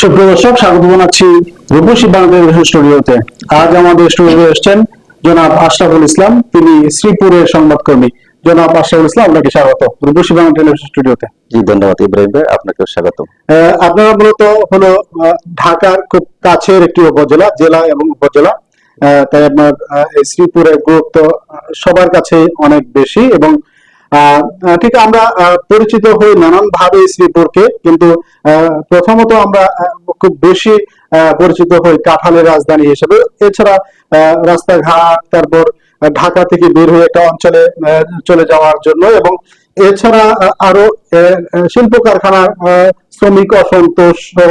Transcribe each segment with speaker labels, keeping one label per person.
Speaker 1: সুপ্রিয় দর্শক স্বাগত জানাচ্ছি রূপসী বাংলাদেশ স্টুডিওতে আজ আমাদের স্টুডিওতে এসেছেন জনাব আশরাফুল ইসলাম তিনি শ্রীপুরের সংবাদকর্মী। জনাব আশরাফুল ইসলাম আপনাকে স্বাগত রূপসী বাংলা টেলিভিশন স্টুডিওতে
Speaker 2: জি ধন্যবাদ ইব্রাহিম ভাই আপনাকে স্বাগত
Speaker 1: আপনারা মূলত হলো ঢাকার খুব কাছের একটি উপজেলা জেলা এবং উপজেলা। আহ, তাই আপনার শ্রীপুরের গুরুত্ব সবার কাছে অনেক বেশি এবং ঠিক আমরা পরিচিত হই নানান ভাবে শ্রীপুরকে কিন্তু প্রথমত আমরা খুব বেশি পরিচিত হই কাঁঠালের রাজধানী হিসেবে। এছাড়া রাস্তাঘাট তারপর ঢাকা থেকে বের হয়ে একটা অঞ্চলে চলে যাওয়ার জন্য এবং এছাড়া আরও শিল্প কারখানার আহ, শ্রমিক অসন্তোষ সহ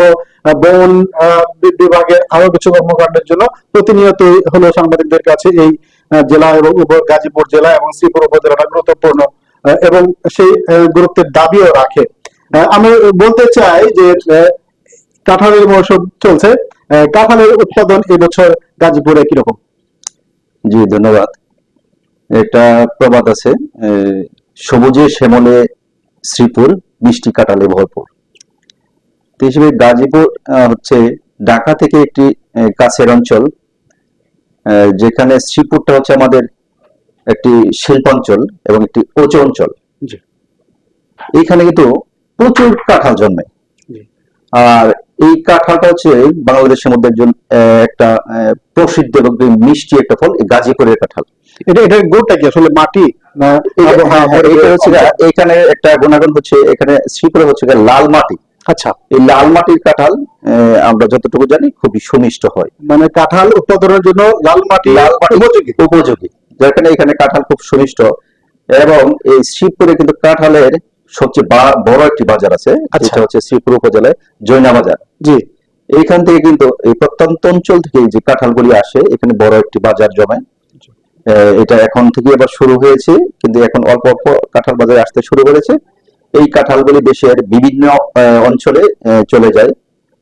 Speaker 1: বন বিভাগের আরও কিছু কর্মকাণ্ডের জন্য প্রতিনিয়ত হলো সাংবাদিকদের কাছে এই জেলা এবং গাজীপুর জেলা এবং শ্রীপুর উপজেলাটা গুরুত্বপূর্ণ এবং সেই গুরুত্বের দাবিও রাখে। আমি বলতে চাই যে কাঁঠালের মৌসুম চলছে। কাঁঠালের উৎপাদন এবছর গাজীপুরে কীরকম?
Speaker 2: জি, ধন্যবাদ। একটা প্রবাদ আছে। সবুজে শ্যামলে শ্রীপুর, মিষ্টি কাটালে ভরপুর। তো হিসেবে গাজীপুর হচ্ছে ঢাকা থেকে একটি কাছের অঞ্চল। যেখানে শ্রীপুরটা হচ্ছে আমাদের একটি শিল্পাঞ্চল এবং একটি উঁচু অঞ্চল।
Speaker 1: জি।
Speaker 2: এইখানে কিন্তু প্রচুর কাঁঠাল জন্মে। আর এই কাঁঠালটা হচ্ছে বাংলাদেশের মধ্যে একজন একটা প্রসিদ্ধ এবং মিষ্টি একটা ফল গাজীপুরের কাঁঠাল।
Speaker 1: এটা এটা গুড়টা কি আসলে মাটি
Speaker 2: হ্যাঁ, হ্যাঁ, এখানে একটা গুণাগুণ হচ্ছে এখানে শ্রীপুরে হচ্ছে লাল মাটি।
Speaker 1: আচ্ছা।
Speaker 2: এই লাল মাটির কাঁঠাল আমরা যতটুকু জানি খুবই সুমিষ্ট হয়।
Speaker 1: মানে কাঁঠাল উৎপাদনের জন্য লাল মাটি
Speaker 2: লাল মাটি
Speaker 1: উপযোগী।
Speaker 2: উপযোগী। যার কারণে এখানে কাঁঠাল খুব সুমিষ্ট এবং এই শ্রীপুরে কিন্তু কাঁঠালের সবচেয়ে বড় একটি বাজার আছে
Speaker 1: আচ্ছা।
Speaker 2: যেটা হচ্ছে শ্রীপুর উপজেলায় জৈনা বাজার।
Speaker 1: জি।
Speaker 2: এইখান থেকে কিন্তু এই প্রত্যন্ত অঞ্চল থেকে যে কাঁঠালগুলি আসে এখানে বড় একটি বাজার জমে। আহ, এটা এখন থেকে এবার শুরু হয়েছে কিন্তু এখন অল্প অল্প কাঁঠাল বাজারে আসতে শুরু করেছে। এই কাঁঠালগুলি দেশের বিভিন্ন অঞ্চলে চলে যায়।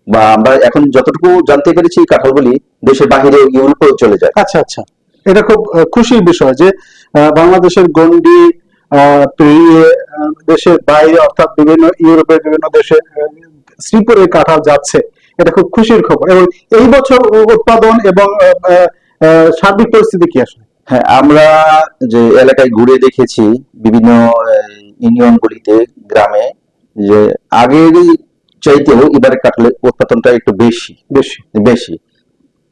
Speaker 2: বা আমরা এখন যতটুকু জানতে পেরেছি এই কাঁঠালগুলি দেশের বাহিরে ইউরোপেও চলে যায়।
Speaker 1: আচ্ছা আচ্ছা। এটা খুব খুশির বিষয় যে বাংলাদেশের গন্ডি পেরিয়ে দেশের বাইরে অর্থাৎ বিভিন্ন ইউরোপের বিভিন্ন দেশে আহ, শ্রীপুরের কাঁঠাল যাচ্ছে। এটা খুব খুশির খবর। এবং এই বছর উৎপাদন এবং সার্বিক পরিস্থিতি কি আসলে?
Speaker 2: হ্যাঁ আমরা যে এলাকায় ঘুরে দেখেছি বিভিন্ন ইউনিয়ন গুলিতে গ্রামে যে আগেরই চাইতেও এবারে কাঁঠালের উৎপাদনটা একটু বেশি।
Speaker 1: বেশি।
Speaker 2: বেশি।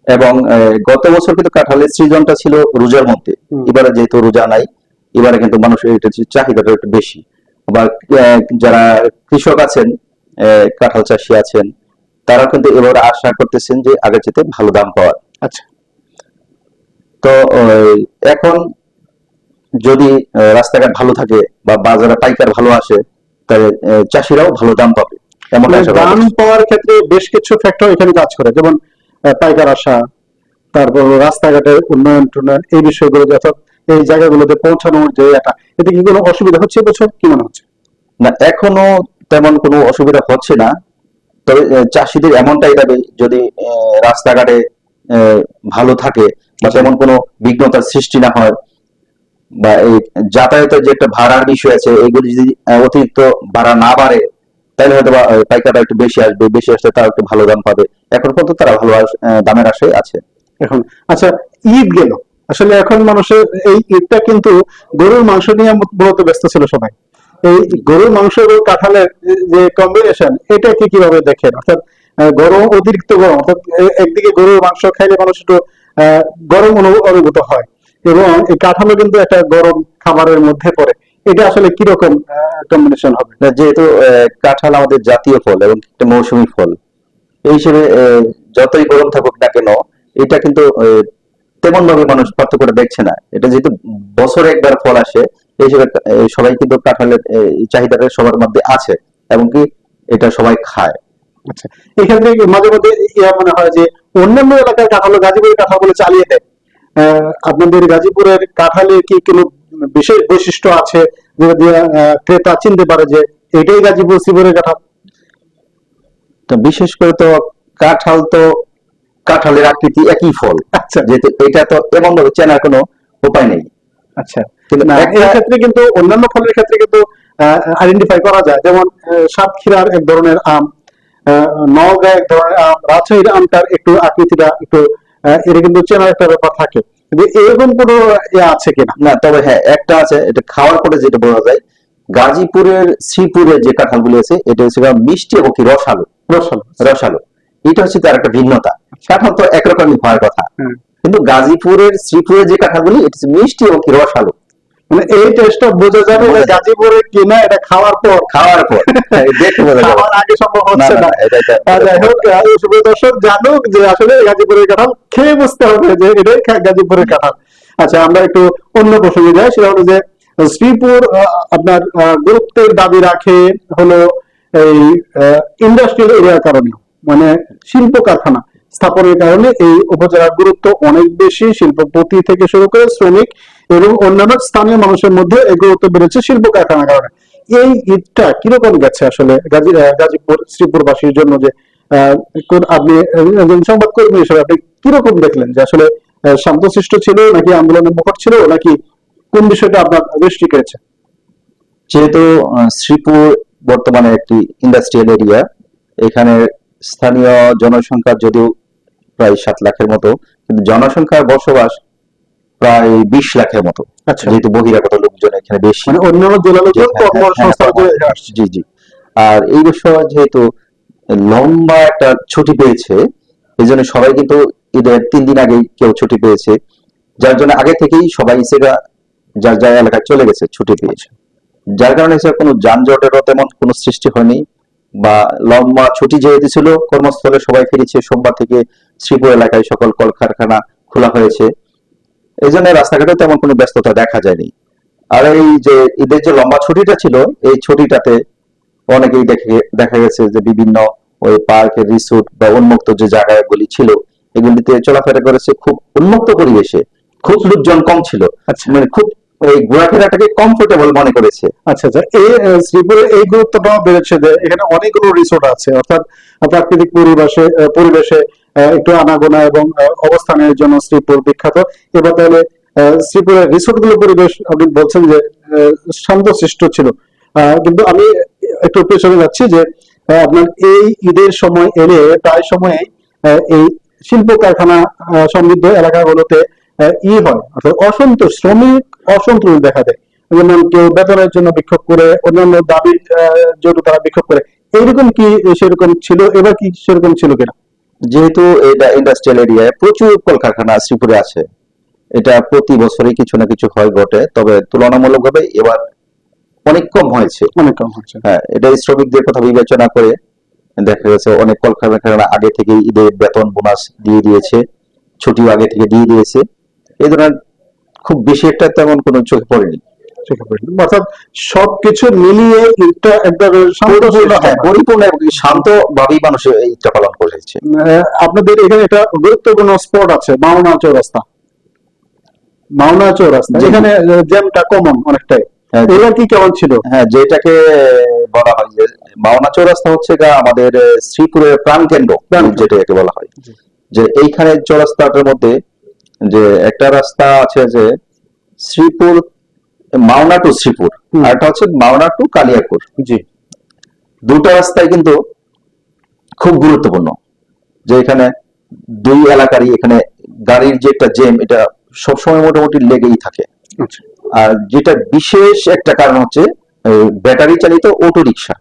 Speaker 2: এবং গত বছর কিন্তু কাঁঠালের সিজনটা ছিল রোজার মধ্যে। এবারে যেহেতু রোজা নাই এবারে কিন্তু মানুষের এটা চাহিদাটা একটু বেশি। বা যারা কৃষক আছেন কাঁঠাল চাষি আছেন তারা কিন্তু এবার আশা করতেছেন যে আগের চেয়ে ভালো দাম পাওয়ার।
Speaker 1: আচ্ছা।
Speaker 2: তো এখন যদি রাস্তাঘাট ভালো থাকে বা বাজারে পাইকার ভালো আসে তাহলে চাষিরাও ভালো দাম পাবে। এমন
Speaker 1: দাম পাওয়ার ক্ষেত্রে বেশ কিছু ফ্যাক্টর এখানে কাজ করে। যেমন পাইকার আসা তারপর রাস্তাঘাটের উন্নয়ন টুন্নয়ন এই বিষয়গুলো অর্থাৎ এই জায়গাগুলোতে পৌঁছানোর যে একটা এতে কি কোনো অসুবিধা হচ্ছে এবছর কি মনে হচ্ছে?
Speaker 2: না এখনও তেমন কোনো অসুবিধা হচ্ছে না। তবে চাষিদের এমনটাই দাবি যদি রাস্তাঘাটে ভালো থাকে বা তেমন কোনো বিঘ্নতার সৃষ্টি না হয় বা এই যাতায়াতের যে একটা ভাড়ার বিষয় আছে এগুলি যদি অতিরিক্ত ভাড়া না বাড়ে তাহলে হয়তো পাইকাররা একটু বেশি আসবে, বেশি আসলে তারা একটু ভালো দাম পাবে। এখন পর্যন্ত তারা ভালো দামের আশায় আছে।
Speaker 1: এখন আচ্ছা ঈদ গেল। আসলে এখন মানুষের, এই ঈদটা কিন্তু গরুর মাংস নিয়ে মূলত ব্যস্ত ছিল সবাই। এই গরুর মাংস এবং কাঁঠালের যে কম্বিনেশন এটাকে কীভাবে দেখেন? অর্থাৎ গরম, অতিরিক্ত গরম, অর্থাৎ একদিকে গরুর মাংস খাইলে মানুষ একটু গরম অনু- অনুভূত হয়। এবং এই কাঁঠালও কিন্তু একটা গরম খাবারের মধ্যে পড়ে। এটা আসলে কীরকম কম্বিনেশন হবে?
Speaker 2: যেহেতু কাঁঠাল আমাদের জাতীয় ফল এবং একটা মৌসুমী ফল। এই হিসেবে যতই গরম থাকুক না কেন এটা কিন্তু তেমন ভাবে মানুষ পার্থক্যটা দেখছে না। এটা যেহেতু বছরে একবার ফল আসে এই হিসেবে সবাই কিন্তু কাঁঠালের চাহিদাটা সবার মধ্যে আছে এবং কি এটা সবাই খায়।
Speaker 1: আচ্ছা এক্ষেত্রে কি মাঝে মধ্যে ইয়া মনে হয় যে অন্যান্য এলাকার কাঁঠাল গাজীপুরের কাঁঠাল বলে চালিয়ে দেয়? আহ, আপনাদের গাজীপুরের কাঁঠালের কি কোনো বিশেষ বৈশিষ্ট্য আছে যেটা দিয়ে ক্রেতা চিনতে পারে যে এটাই গাজীপুর শ্রীপুরের কাঁঠাল।
Speaker 2: তো বিশেষ করে তো কাঁঠাল তো কাঁঠালের আকৃতি একই ফল।
Speaker 1: আচ্ছা।
Speaker 2: যেহেতু এটা তো এমন ভাবে চেনার কোনো উপায় নেই।
Speaker 1: আচ্ছা। ক্ষেত্রে কিন্তু অন্যান্য ফলের ক্ষেত্রে কিন্তু আইডেন্টিফাই করা যায়। যেমন সাতক্ষীরার এক ধরনের আম নওগাঁ এক ধরনের আম রাজশাহীর আমটার একটু আকৃতিটা একটু এটা কিন্তু চেনার একটা ব্যাপার থাকে। এরকম কোনো আছে কিনা?
Speaker 2: না তবে হ্যাঁ একটা আছে এটা খাওয়ার পরে যেটা বোঝা যায় গাজীপুরের শ্রীপুরের যে কাঁঠালগুলি আছে এটা হচ্ছে মিষ্টি এবং কি রসালো।
Speaker 1: রসালো।
Speaker 2: রসালো। এটা হচ্ছে তার একটা ভিন্নতা। কাঁঠাল তো একরকমই হওয়ার কথা। কিন্তু গাজীপুরের শ্রীপুরের যে কাঁঠালগুলি এটা হচ্ছে মিষ্টি এবং কি রসালো।
Speaker 1: মানে এই টেস্টটা বোঝা যাবে যে গাজীপুরে কিনা এটা খাওয়ার পর।
Speaker 2: খাওয়ার পর। হ্যাঁ, দেখে বোঝা যাবে।
Speaker 1: খাওয়ার আগে সম্ভব হচ্ছে
Speaker 2: না,
Speaker 1: যাই হোক শুভ দর্শক জানুক যে আসলে গাজীপুরের কাঁঠাল খেয়ে বুঝতে হবে যে এটাই গাজীপুরের কাঁঠাল। আচ্ছা আমরা একটু অন্য প্রসঙ্গে যাই সেটা হলো যে শ্রীপুর আপনার গুরুত্বের দাবি রাখে হলো এই ইন্ডাস্ট্রিয়াল এরিয়ার কারণে। মানে শিল্প কারখানা স্থাপনের কারণে এই উপজেলার গুরুত্ব অনেক বেশি। শিল্পপতি থেকে শুরু করে শ্রমিক এবং অন্যান্য স্থানীয় মানুষের মধ্যে এই গুরুত্ব বেড়েছে শিল্প কারখানার কারণে। এই ঈদটা কীরকম গেছে আসলে গাজীপুর, শ্রীপুরবাসীর জন্য যে আপনি একজন সংবাদকর্মী হিসেবে আপনি কীরকম দেখলেন যে আসলে শান্তশিষ্ট ছিল নাকি আন্দোলনের মুখর ছিল নাকি কোন বিষয়টা আপনার দৃষ্টি কেড়েছে?
Speaker 2: যেহেতু শ্রীপুর বর্তমানে একটি ইন্ডাস্ট্রিয়াল এরিয়া এখানে স্থানীয় জনসংখ্যা যদিও প্রায় সাত লাখের মতো, কিন্তু জনসংখ্যার বসবাস প্রায় বিশ লাখের মতো।
Speaker 1: আচ্ছা।
Speaker 2: যেহেতু বহিরাগত লোকজন এখানে বেশি।
Speaker 1: মানে অন্যান্য জেলা লোকজন
Speaker 2: হ্যাঁ, হ্যাঁ, হ্যাঁ, জি জি। আর এই বিষয়ে যেহেতু লম্বা একটা ছুটি পেয়েছে এই জন্য সবাই কিন্তু ঈদের তিন দিন আগে কেউ ছুটি পেয়েছে। যার জন্য আগে থেকেই সবাই সেটা যার যার এলাকায় চলে গেছে ছুটি পেয়েছে যার কারণে সে কোনো যানজটেরও তেমন কোনো সৃষ্টি হয়নি বা লম্বা ছুটি যেহেতু ছিল কর্মস্থলে সবাই ফিরেছে। সোমবার থেকে শ্রীপুর এলাকায় সকল কলকারখানা খোলা হয়েছে। এই জন্য রাস্তাঘাটে তেমন কোনো ব্যস্ততা দেখা যায়নি। আর এই যে ঈদের যে লম্বা ছুটিটা ছিল এই ছুটিটাতে অনেকেই দেখে দেখা গেছে যে বিভিন্ন ওই পার্ক রিসোর্ট বা উন্মুক্ত যে জায়গাগুলি ছিল এগুলিতে চলাফেরা করেছে খুব উন্মুক্ত পরিবেশে। খুব লোকজন কম ছিল।
Speaker 1: আচ্ছা।
Speaker 2: মানে খুব ওই ঘোরাফেরাটাকে কমফোর্টেবল মনে করেছে।
Speaker 1: আচ্ছা আচ্ছা। এই শ্রীপুরে এই গুরুত্বটাও বেড়েছে যে এখানে অনেকগুলো রিসোর্ট আছে। অর্থাৎ প্রাকৃতিক পরিবেশে পরিবেশে একটু আনাগোনা এবং অবস্থানের জন্য শ্রীপুর বিখ্যাত। এবার তাহলে শ্রীপুরের রিসোর্টগুলো পরিবেশ আপনি বলছেন যে আহ, শান্তশিষ্ট ছিল। কিন্তু আমি একটু পেছনে যাচ্ছি যে আপনার এই ঈদের সময় এলে প্রায় সময় এই শিল্প কারখানা সমৃদ্ধ এলাকাগুলোতে ই হয়। অর্থাৎ অসন্তোষ শ্রমিক অসন্তোষ দেখা দেয়। যেমন কেউ বেতনের জন্য বিক্ষোভ করে অন্যান্য দাবির জন্য তারা বিক্ষোভ করে। এইরকম কি সেরকম ছিল? এবার কি সেরকম ছিল কিনা?
Speaker 2: যেহেতু এটা ইন্ডাস্ট্রিয়াল এরিয়ায় প্রচুর কলকারখানা শ্রীপুরে আছে। এটা প্রতি বছরই কিছু না কিছু হয় ঘটে তবে তুলনামূলকভাবে এবার অনেক কম হয়েছে।
Speaker 1: অনেক কম হয়েছে।
Speaker 2: হ্যাঁ এটা শ্রমিকদের কথা বিবেচনা করে দেখা গেছে অনেক কলকারখানা আগে থেকে ঈদের বেতন বোনাস দিয়ে দিয়েছে ছুটিও আগে থেকে দিয়ে দিয়েছে। এই ধরনের খুব বেশি একটা তেমন কোনো চোখে পড়েনি।
Speaker 1: অর্থাৎ সবকিছু মিলিয়ে একটা একটা
Speaker 2: হ্যাঁ, পরিপূর্ণ শান্ত ভাবেই মানুষ ঈদটা পালন করেছে।
Speaker 1: আপনাদের এখানে একটা গুরুত্বপূর্ণ স্পট আছে মাওনা চৌরাস্তা। মাওনা চৌরাস্তা
Speaker 2: জি।
Speaker 1: এখানে জ্যামটা কমন অনেকটাই।
Speaker 2: হ্যাঁ,
Speaker 1: এবার কি কেমন ছিল?
Speaker 2: হ্যাঁ যেটাকে বলা হয় যে মাওনা চৌরাস্তা হচ্ছে গা আমাদের শ্রীপুরের প্রাণকেন্দ্র। যেটাকে বলা হয়। যে এইখানে চৌরাস্তাটার মধ্যে যে একটা রাস্তা আছে যে শ্রীপুর মাওনা টু শ্রীপুর। আর একটা হচ্ছে মাওনা টু কালিয়াকুর
Speaker 1: জি।
Speaker 2: দুটো রাস্তায় কিন্তু খুব গুরুত্বপূর্ণ যে এখানে দুই এলাকারই এখানে গাড়ির যে একটা জেম এটা সবসময় মোটামুটি লেগেই থাকে।
Speaker 1: আচ্ছা।
Speaker 2: আর যেটা বিশেষ একটা কারণ হচ্ছে ব্যাটারি চালিত অটো রিক্সা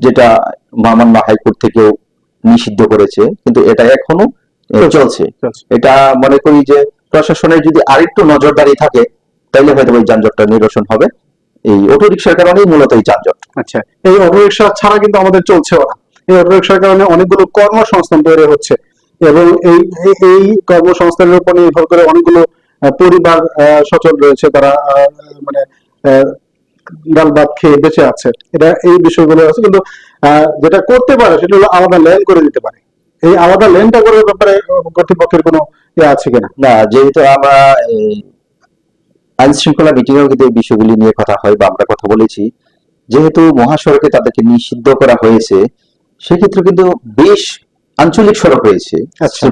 Speaker 2: যেটা মামান্য হাইকোর্ট থেকেও নিষিদ্ধ করেছে কিন্তু এটা এখনও
Speaker 1: চলছে।
Speaker 2: এটা মনে করি যে প্রশাসনের যদি আরেকটু নজরদারি থাকে তাইলে হয়তো ওই যানজটটা নিরসন হবে। এই অটো রিক্সার কারণেই মূলত এই যানজট।
Speaker 1: আচ্ছা এই অটো রিক্সা ছাড়া কিন্তু আমাদের চলছেও না। এই অটো রিক্সার কারণে অনেকগুলো কর্মসংস্থান তৈরি হচ্ছে এবং এই এই- কর্মসংস্থানের উপর নির্ভর করে অনেকগুলো পরিবার সচল রয়েছে তারা মানে ডাল ভাত খেয়ে বেঁচে আছে। এটা এই বিষয়গুলো আছে। কিন্তু আহ, যেটা করতে পারে সেটা হলো আলাদা লেন করে দিতে পারে। এই আলাদা লেনটা করার ব্যাপারে কর্তৃপক্ষের কোনো ইয়ে আছে কিনা?
Speaker 2: না যেহেতু আমরা আইন শৃঙ্খলা মিটিংয়েও কিন্তু এই বিষয়গুলি নিয়ে কথা হয় বা আমরা কথা বলেছি। যেহেতু মহাসড়কে তাদেরকে নিষিদ্ধ করা হয়েছে সেক্ষেত্রে কিন্তু বেশ আঞ্চলিক সড়ক রয়েছে।
Speaker 1: আচ্ছা।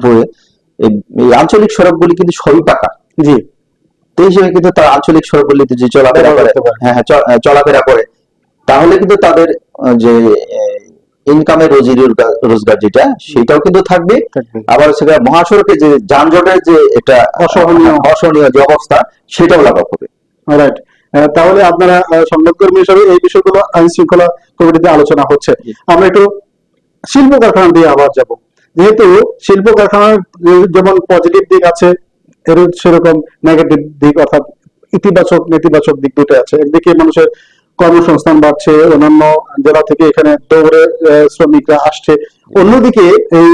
Speaker 2: এই- আঞ্চলিক সড়কগুলি কিন্তু সবই পাকা
Speaker 1: জি।
Speaker 2: তো হিসেবে কিন্তু তার আঞ্চলিক সড়কগুলিতে যে চলাফেরা করে হ্যাঁ হ্যাঁ চলাফেরা করে তাহলে কিন্তু তাদের যে ইনকামের রোজি রোজগার- যেটা সেটাও কিন্তু থাকবে। আবার সেটা মহাসড়কে যে যানজটের যে এটা
Speaker 1: অসহনীয়।
Speaker 2: অসহনীয় যে অবস্থা সেটাও লাঘব হবে।
Speaker 1: রাইট তাহলে আপনারা সংবাদকর্মী হিসাবে এই বিষয়গুলো আইন শৃঙ্খলা কমিটিতে আলোচনা হচ্ছে। আমরা একটু শিল্প কারখানা দিয়ে আবার যাব। যেহেতু শিল্প কারখানার যেমন পজিটিভ দিক আছে এর সেরকম নেগেটিভ দিক অর্থাৎ ইতিবাচক নেতিবাচক দিক দুটো আছে। একদিকে মানুষের কর্মসংস্থান বাড়ছে অন্যান্য জেলা থেকে এখানে দৌড়ে শ্রমিকরা আসছে। অন্যদিকে এই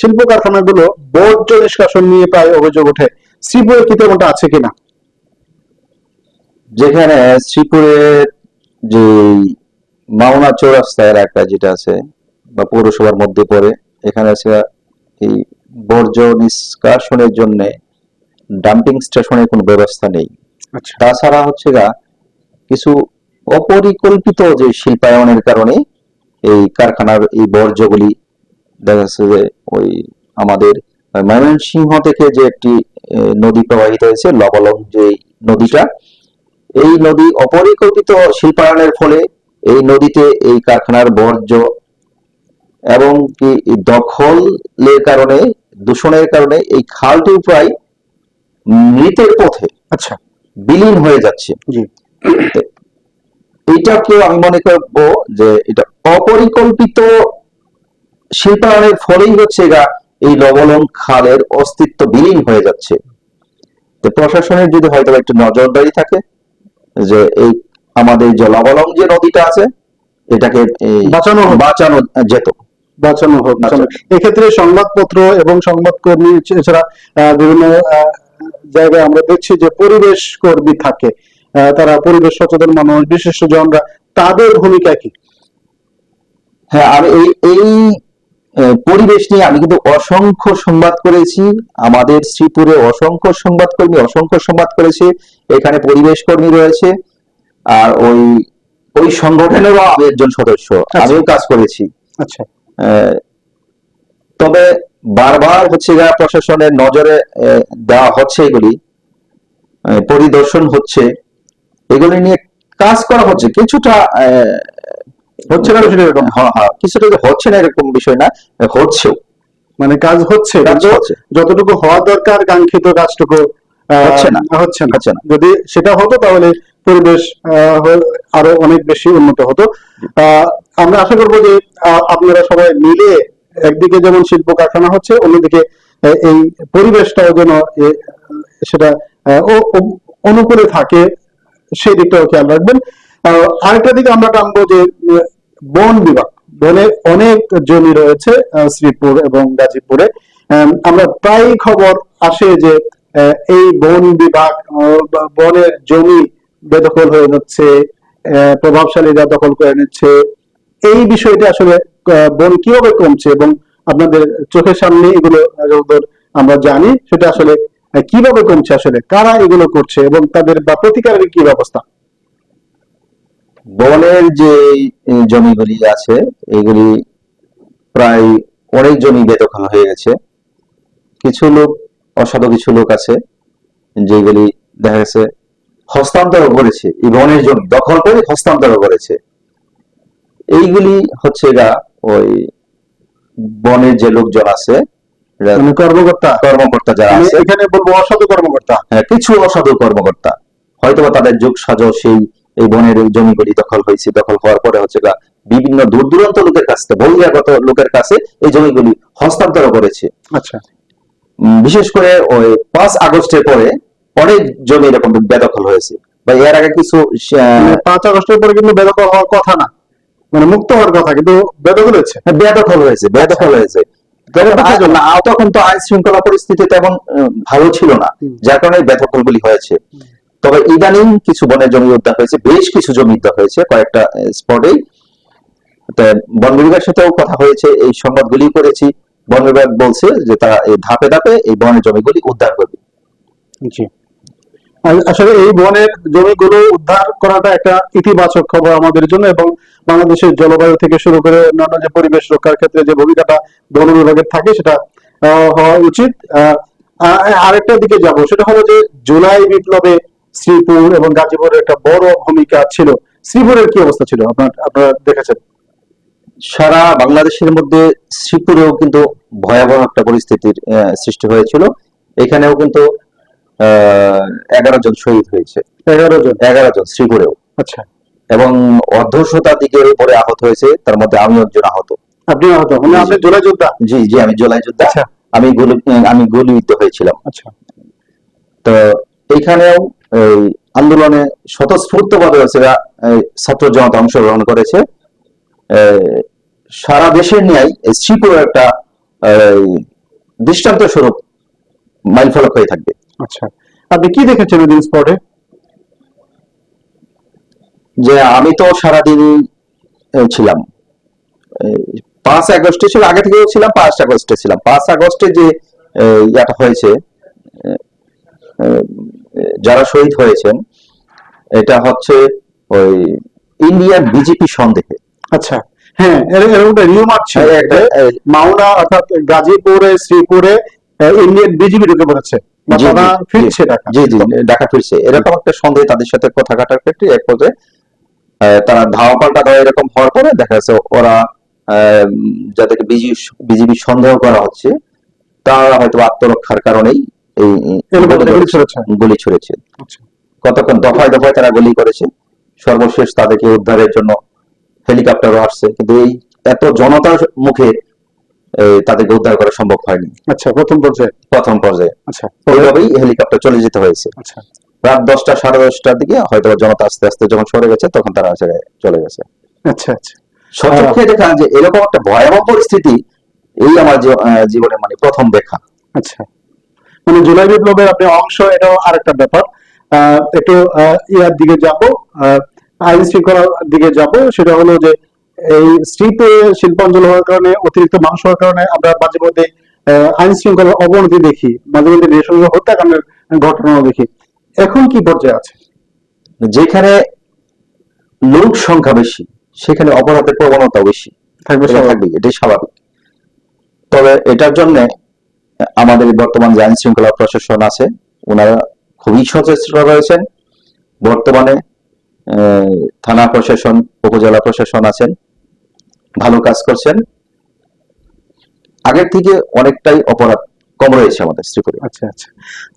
Speaker 1: শিল্প কারখানাগুলো বর্জ্য নিষ্কাশন নিয়ে প্রায় অভিযোগ ওঠে। শ্রীপুরে কি তেমনটা আছে কিনা?
Speaker 2: যেখানে শ্রীপুরের যে মাওনা চৌরাস্তা এলাকা যেটা আছে বা পৌরসভার মধ্যে পড়ে এখানে আছে এই বর্জ্য নিষ্কাশনের জন্য ডাম্পিং স্টেশনের কোনো ব্যবস্থা নেই।
Speaker 1: আচ্ছা।
Speaker 2: তাছাড়া হচ্ছে গা কিছু অপরিকল্পিত যে শিল্পায়নের কারণে এই কারখানার এই বর্জ্যগুলি দেখা যাচ্ছে যে ওই আমাদের ময়মনসিংহ থেকে যে একটি নদী প্রবাহিত হয়েছে লবলং যে নদীটা এই নদী অপরিকল্পিত শিল্পায়নের ফলে এই নদীতে এই কারখানার বর্জ্য এবং কি দখলের কারণে দূষণের কারণে এই খালটি প্রায় মৃতের পথে
Speaker 1: আচ্ছা।
Speaker 2: বিলীন হয়ে যাচ্ছে।
Speaker 1: জি
Speaker 2: এইটাকেও আমি মনে করব যে এটা অপরিকল্পিত শিল্পায়নের ফলেই হচ্ছে গা এই লবলং খালের অস্তিত্ব বিলীন হয়ে যাচ্ছে তো প্রশাসনের যদি হয়তো একটু নজরদারি থাকে যে এই আমাদের যে লবলং যে নদীটা আছে এটাকে
Speaker 1: বাঁচানো হোক।
Speaker 2: বাঁচানো যেত
Speaker 1: বাঁচানো হোক
Speaker 2: বাঁচানো।
Speaker 1: এক্ষেত্রে সংবাদপত্র এবং সংবাদকর্মী এছাড়া বিভিন্ন জায়গায় আমরা দেখছি যে পরিবেশ কর্মী থাকে তারা পরিবেশ সচেতন মানুষ বিশিষ্টজনরা তাদের ভূমিকা কি?
Speaker 2: হ্যাঁ আর এই এই পরিবেশ নিয়ে আমি কিন্তু অসংখ্য সংবাদ করেছি। আমাদের শ্রীপুরে অসংখ্য সংবাদকর্মী অসংখ্য সংবাদ করেছে। এখানে পরিবেশ কর্মী রয়েছে। আর ওই ওই সংগঠনেরও আমি একজন সদস্য। আমিও কাজ করেছি।
Speaker 1: আচ্ছা।
Speaker 2: তবে বারবার হচ্ছে প্রশাসনের নজরে দেওয়া হচ্ছে এগুলি পরিদর্শন হচ্ছে। এগুলি নিয়ে কাজ করা হচ্ছে কিছুটা
Speaker 1: হচ্ছে না বিষয়টা এরকম
Speaker 2: হ্যাঁ হ্যাঁ কিছুটা যে হচ্ছে না এরকম বিষয় না হচ্ছেও
Speaker 1: মানে কাজ হচ্ছে। যতটুকু হওয়া দরকার কাঙ্ক্ষিত কাজটুকু
Speaker 2: হচ্ছে না।
Speaker 1: হচ্ছে না। যদি সেটা হতো তাহলে পরিবেশ আরও অনেক বেশি উন্নত হতো আমরা আশা করব যে আপনারা সবাই মিলে একদিকে যেমন শিল্প কারখানা হচ্ছে অন্যদিকে এই পরিবেশটাও যেন সেটা অনুকূলে থাকে সেই দিকটাও খেয়াল রাখবেন। আরেকটা দিকে আমরা টানবো যে বন বিভাগ। বনে অনেক জমি রয়েছে শ্রীপুর এবং গাজীপুরে। আম, আমরা প্রায় খবর আসে যে এই বন বিভাগ বনের জমি বেদখল হয়ে যাচ্ছে প্রভাবশালীরা দখল করে নিচ্ছে। এই বিষয়টা আসলে বন কীভাবে কমছে এবং আপনাদের চোখের সামনে এগুলো আমরা জানি সেটা আসলে কীভাবে কমছে আসলে? কারা এগুলো করছে এবং তাদের বা প্রতিকারের কি ব্যবস্থা?
Speaker 2: বনের যে জমিগুলি আছে, এগুলি প্রায় অনেক জমি বেদখল হয়ে গেছে। কিছু লোক, অসাধু কিছু লোক আছে, যেগুলি দেখা গেছে হস্তান্তর করেছে। এই বনের জমি দখল করে হস্তান্তর করেছে। এইগুলি হচ্ছে গা ওই বনের যে লোকজন আছে এরা
Speaker 1: কর্মকর্তা।
Speaker 2: কর্মকর্তা যারা আছে।
Speaker 1: এখানে বলব অসাধু কর্মকর্তা।
Speaker 2: হ্যাঁ, কিছু অসাধু কর্মকর্তা। হয়তোবা তাদের যুগ সাজো সেই এই বনের এই জমিগুলি দখল হয়েছে দখল হওয়ার পরে হচ্ছে বিভিন্ন দূর দূরান্ত লোকের কাছে বহিরাগত লোকের কাছে এই জমিগুলি হস্তান্তর করেছে।
Speaker 1: আচ্ছা।
Speaker 2: বিশেষ করে ওই পাঁচ আগস্টের পরে অনেক জমি এরকম বেদখল হয়েছে। বা এর আগে কিছু
Speaker 1: মানে পাঁচ আগস্টের পরে কিন্তু বেদখল হওয়ার কথা না। মানে মুক্ত হওয়ার কথা কিন্তু বেদখল হয়েছে।
Speaker 2: বেদখল হয়েছে বেদখল হয়েছে তবে
Speaker 1: আচ্ছা।
Speaker 2: না, তখন তো আইন শৃঙ্খলা পরিস্থিতি তেমন ভালো ছিল না। যার কারণে বেদখলগুলি হয়েছে। তবে ইদানিং কিছু বনের জমি উদ্ধার হয়েছে বেশ কিছু জমি উদ্ধার হয়েছে কয়েকটা স্পটেই বন বিভাগের সাথেও কথা হয়েছে এই সংবাদগুলি করেছি বন বিভাগ বলছে যে তারা এই ধাপে ধাপে এই বনের জমিগুলি উদ্ধার করবে।
Speaker 1: জি। আসলে এই বনের জমিগুলো উদ্ধার করাটা একটা ইতিবাচক খবর আমাদের জন্য এবং বাংলাদেশের জলবায়ু থেকে শুরু করে অন্যান্য যে পরিবেশ রক্ষার ক্ষেত্রে যে ভূমিকাটা বন বিভাগের থাকে সেটা হওয়া উচিত। আরেকটা দিকে যাব, সেটা হলো যে জুলাই বিপ্লবে শ্রীপুর এবং গাজীপুরের একটা বড় ভূমিকা ছিল। শ্রীপুরের কি অবস্থা ছিল? আপনার, আপনারা দেখেছেন?
Speaker 2: সারা বাংলাদেশের মধ্যে শ্রীপুরেও কিন্তু ভয়াবহ একটা পরিস্থিতির সৃষ্টি হয়েছিল। এখানেও কিন্তু এগারো জন শহীদ হয়েছে।
Speaker 1: এগারো জন।
Speaker 2: এগারো জন শ্রীপুরেও।
Speaker 1: আচ্ছা।
Speaker 2: এবং অর্ধ শতাধিকের উপরে আহত হয়েছে তার মধ্যে আমি একজন আহত।
Speaker 1: আপনি আহত? মানে আপনি জোড়া যোদ্ধা?
Speaker 2: জি জি আমি জোলাই যোদ্ধা।
Speaker 1: আচ্ছা।
Speaker 2: আমি গুলি আমি গুলিবিদ্ধ হয়েছিলাম।
Speaker 1: আচ্ছা।
Speaker 2: তো এইখানেও এই আন্দোলনে স্বতঃস্ফূর্ত ভাবে ছাত্র জনতা অংশগ্রহণ করেছে। সারা দেশের ন্যায় শ্রীপুর একটা দৃষ্টান্ত স্বরূপ মাইল ফলক হয়ে থাকবে।
Speaker 1: আচ্ছা। আপনি কি দেখেছেন ওই দিন স্পটে
Speaker 2: যে আমি তো সারাদিন ছিলাম। পাঁচ আগস্টে ছিল আগে ছিলাম পাঁচ আগস্টে ছিলাম। পাঁচ আগস্টে যে ইয়াটা হয়েছে যারা শহীদ হয়েছেন এটা হচ্ছে ওই ইন্ডিয়ান বিজেপি সন্দেহে।
Speaker 1: আচ্ছা। হ্যাঁ এর এরকম রিউমার ছিল। মাওনা অর্থাৎ গাজীপুরে শ্রীপুরে ইন্ডিয়ান বিজেপি ঢুকে পড়েছে।
Speaker 2: জি, জি,
Speaker 1: ফিরছে ঢাকা
Speaker 2: এরকম একটা সন্দেহ তাদের সাথে কথা কাটার ক্ষেত্রে এক পর্যায়ে তারা ধাওয়া পাল্টা দেওয়া এরকম হওয়ার পরে দেখা যাচ্ছে ওরা যাদেরকে বিজিবি সন্দেহ করা হচ্ছে তারা হয়তো আত্মরক্ষার কারণেই এই
Speaker 1: গুলি ছুড়েছে। আচ্ছা।
Speaker 2: কতক্ষণ দফায় দফায় তারা গুলি করেছে সর্বশেষ তাদেরকে উদ্ধারের জন্য হেলিকপ্টারও আসছে। কিন্তু এই এত জনতার মুখে তাদেরকে উদ্ধার করা সম্ভব হয়নি।
Speaker 1: আচ্ছা প্রথম পর্যায়ে?
Speaker 2: প্রথম পর্যায়ে।
Speaker 1: আচ্ছা
Speaker 2: ওইভাবেই হেলিকপ্টার চলে যেতে হয়েছে।
Speaker 1: আচ্ছা।
Speaker 2: রাত দশটা সাড়ে দশটার দিকে হয়তো জনতা আস্তে আস্তে যখন সরে গেছে তখন তারা ছেড়ে চলে গেছে।
Speaker 1: আচ্ছা আচ্ছা।
Speaker 2: সচক্ষে দেখা যে এরকম একটা ভয়াবহ পরিস্থিতি এই আমার জীবনে মানে প্রথম দেখা।
Speaker 1: আচ্ছা। মানে জুলাই বিপ্লবের আপনি অংশ এটাও আরেকটা ব্যাপার। আহ, একটু ইয়ার দিকে যাব আইন শৃঙ্খলার দিকে যাব। সেটা হলো যে এই স্ট্রিপে শিল্পাঞ্চল হওয়ার কারণে অতিরিক্ত মানুষ হওয়ার কারণে আমরা মাঝে মধ্যে আইন শৃঙ্খলার অবনতি দেখি মাঝে মধ্যে নৃশংস হত্যাকাণ্ডের ঘটনাও দেখি। এখন কি পর্যায়ে আছে?
Speaker 2: যেখানে লোক সংখ্যা বেশি সেখানে অপরাধের প্রবণতা বেশি।
Speaker 1: থাকবে।
Speaker 2: থাকবে এটাই স্বাভাবিক। তবে এটার জন্য আমাদের বর্তমান যে আইন শৃঙ্খলা প্রশাসন আছে ওনারা খুবই সচেষ্ট রয়েছেন। বর্তমানে আহ, থানা প্রশাসন উপজেলা প্রশাসন আছেন। ভালো কাজ করছেন। আগের থেকে অনেকটাই অপরাধ কম রয়েছে আমাদের শ্রীপুরে।
Speaker 1: আচ্ছা আচ্ছা।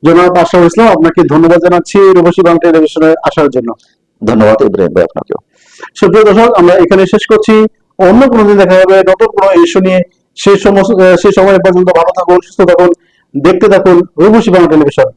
Speaker 1: জনাব আশরাফুল ইসলাম আপনাকে ধন্যবাদ জানাচ্ছি রূপসী বাংলা টেলিভিশনে আসার জন্য।
Speaker 2: ধন্যবাদ ইব্রাহিম ভাই আপনাকেও।
Speaker 1: সুপ্রিয় দর্শক আমরা এখানে শেষ করছি। অন্য কোনো দিন দেখা হবে নতুন কোনো ইস্যু নিয়ে। সেই সমস্ত সেই সময় পর্যন্ত ভালো থাকুন সুস্থ থাকুন। দেখতে থাকুন রূপসী বাংলা টেলিভিশন।